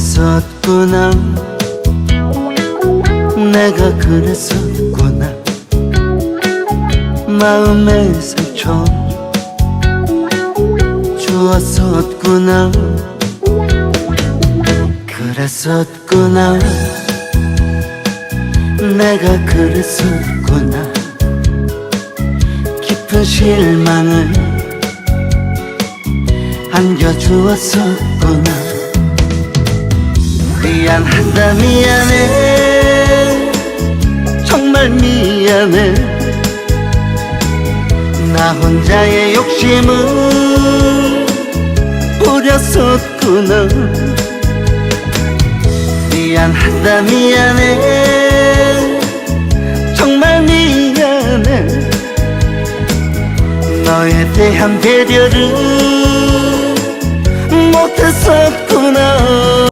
그랬었구나. 내가 그랬었구나. 마음의 상처 주었었구나. 그랬었구나. 내가 그랬었구나. 깊은 실망을 안겨주었었구나 미안하다 미안해. 정말 미안해. 나 혼자의 욕심을 부렸었구나. 미안하다 미안해. 정말 미안해. 너에 대한 배려를 못했었구나